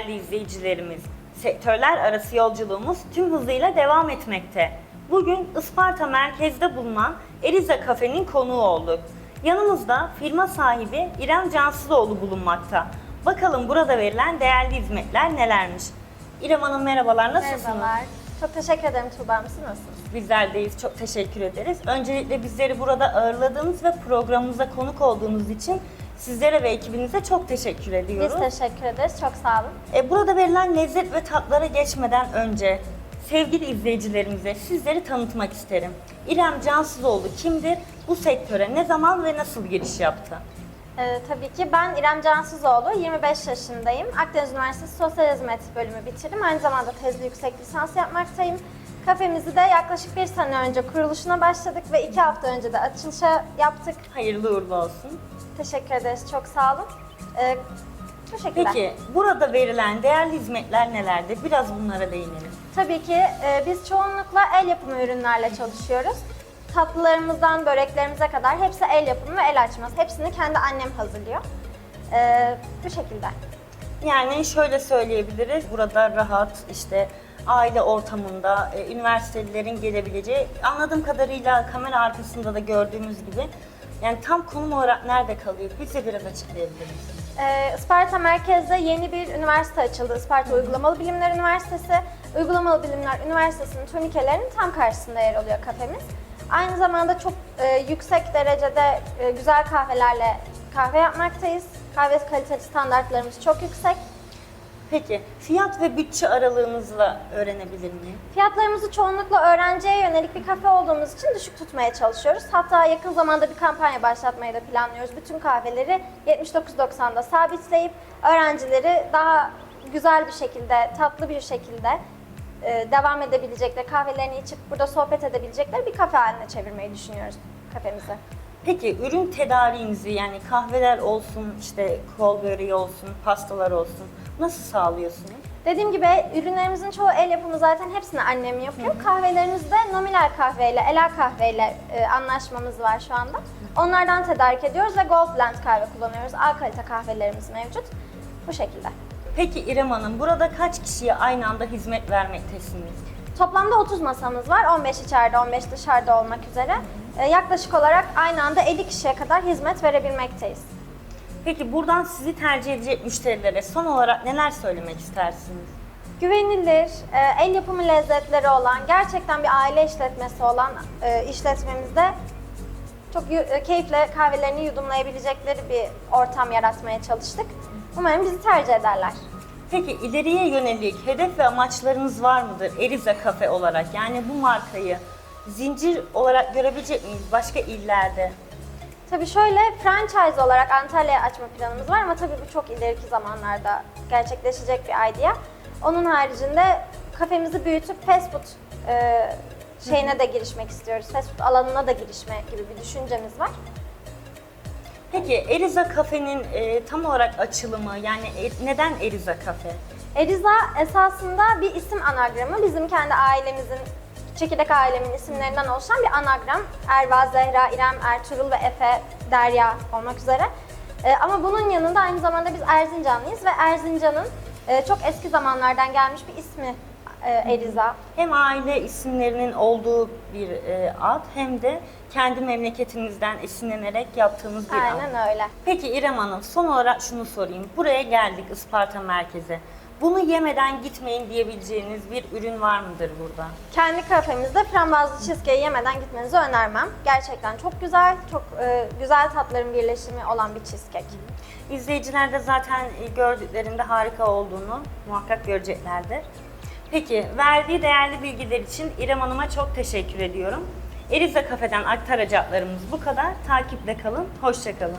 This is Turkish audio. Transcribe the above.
izleyicilerimiz, sektörler arası yolculuğumuz tüm hızıyla devam etmekte. Bugün Isparta merkezde bulunan Eriza Kafe'nin konuğu olduk. Yanımızda firma sahibi İrem Cansızoğlu bulunmakta. Bakalım burada verilen değerli hizmetler nelermiş? İrem Hanım merhabalar, nasılsınız? Merhabalar. Çok teşekkür ederim Tuğba Hanım. Siz nasılsınız? Bizler deyiz, çok teşekkür ederiz. Öncelikle bizleri burada ağırladığınız ve programımıza konuk olduğunuz için sizlere ve ekibinize çok teşekkür ediyoruz. Biz teşekkür ederiz. Çok sağ olun. E, burada verilen lezzet ve tatlara geçmeden önce sevgili izleyicilerimize sizleri tanıtmak isterim. İrem Cansızoğlu kimdir? Bu sektöre ne zaman ve nasıl giriş yaptı? Ee, tabii ki ben İrem Cansızoğlu, 25 yaşındayım. Akdeniz Üniversitesi Sosyal Hizmet bölümü bitirdim. Aynı zamanda tezli yüksek lisans yapmaktayım. Kafemizi de yaklaşık bir sene önce kuruluşuna başladık ve iki hafta önce de açılışa yaptık. Hayırlı uğurlu olsun. Teşekkür ederiz. Çok sağ olun. Ee, bu şekilde. Peki burada verilen değerli hizmetler nelerdir? Biraz bunlara değinelim. Tabii ki e, biz çoğunlukla el yapımı ürünlerle çalışıyoruz. Tatlılarımızdan böreklerimize kadar hepsi el yapımı ve el açması. Hepsini kendi annem hazırlıyor. E, bu şekilde. Yani şöyle söyleyebiliriz, burada rahat işte aile ortamında e, üniversitelilerin gelebileceği, anladığım kadarıyla kamera arkasında da gördüğümüz gibi yani tam konum olarak nerede kalıyor? Bize biraz açıklayabilir misiniz? E, Isparta merkezde yeni bir üniversite açıldı. Isparta Uygulamalı Bilimler Üniversitesi. Uygulamalı Bilimler Üniversitesi'nin turnikelerinin tam karşısında yer alıyor kafemiz. Aynı zamanda çok e, yüksek derecede e, güzel kahvelerle kahve yapmaktayız. Kahve kalitesi standartlarımız çok yüksek. Peki fiyat ve bütçe aralığınızla öğrenebilir miyim? Fiyatlarımızı çoğunlukla öğrenciye yönelik bir kafe olduğumuz için düşük tutmaya çalışıyoruz. Hatta yakın zamanda bir kampanya başlatmayı da planlıyoruz. Bütün kahveleri 79.90'da sabitleyip öğrencileri daha güzel bir şekilde, tatlı bir şekilde e, devam edebilecekleri, kahvelerini içip burada sohbet edebilecekleri bir kafe haline çevirmeyi düşünüyoruz kafemizi. Peki ürün tedariğinizi yani kahveler olsun, işte kol böreği olsun, pastalar olsun nasıl sağlıyorsunuz? Dediğim gibi ürünlerimizin çoğu el yapımı zaten hepsini annem yapıyor. Kahvelerimizde nominal kahveyle, elal kahveyle e, anlaşmamız var şu anda. Onlardan tedarik ediyoruz ve Gold Blend kahve kullanıyoruz. A kalite kahvelerimiz mevcut. Bu şekilde. Peki İrem Hanım burada kaç kişiye aynı anda hizmet vermektesiniz? Toplamda 30 masamız var. 15 içeride, 15 dışarıda olmak üzere. E, yaklaşık olarak aynı anda 50 kişiye kadar hizmet verebilmekteyiz. Peki buradan sizi tercih edecek müşterilere son olarak neler söylemek istersiniz? Güvenilir, e, el yapımı lezzetleri olan, gerçekten bir aile işletmesi olan e, işletmemizde çok e, keyifle kahvelerini yudumlayabilecekleri bir ortam yaratmaya çalıştık. Umarım bizi tercih ederler. Peki ileriye yönelik hedef ve amaçlarınız var mıdır Eriza Kafe olarak? Yani bu markayı zincir olarak görebilecek miyiz başka illerde? Tabii şöyle franchise olarak Antalya'ya açma planımız var ama tabii bu çok ileriki zamanlarda gerçekleşecek bir idea. Onun haricinde kafemizi büyütüp fast food e, şeyine de girişmek istiyoruz. Fast food alanına da girişme gibi bir düşüncemiz var. Peki Eriza Kafe'nin e, tam olarak açılımı yani e- neden Eriza Kafe? Eriza esasında bir isim anagramı. Bizim kendi ailemizin, çekirdek ailemin isimlerinden oluşan bir anagram. Erva, Zehra, İrem, Ertuğrul ve Efe, Derya olmak üzere. Ee, ama bunun yanında aynı zamanda biz Erzincanlıyız ve Erzincan'ın e, çok eski zamanlardan gelmiş bir ismi e, Eriza. Hem aile isimlerinin olduğu bir e, ad hem de kendi memleketinizden esinlenerek yaptığınız bir ad. Aynen öyle. Peki İrem Hanım son olarak şunu sorayım. Buraya geldik Isparta merkeze. Bunu yemeden gitmeyin diyebileceğiniz bir ürün var mıdır burada? Kendi kafemizde frambuazlı cheesecake'i yemeden gitmenizi önermem. Gerçekten çok güzel, çok e, güzel tatların birleşimi olan bir cheesecake. İzleyiciler de zaten e, gördüklerinde harika olduğunu muhakkak göreceklerdir. Peki, verdiği değerli bilgiler için İrem Hanım'a çok teşekkür ediyorum. Eliza Kafe'den aktaracaklarımız bu kadar. Takipte kalın, hoşçakalın.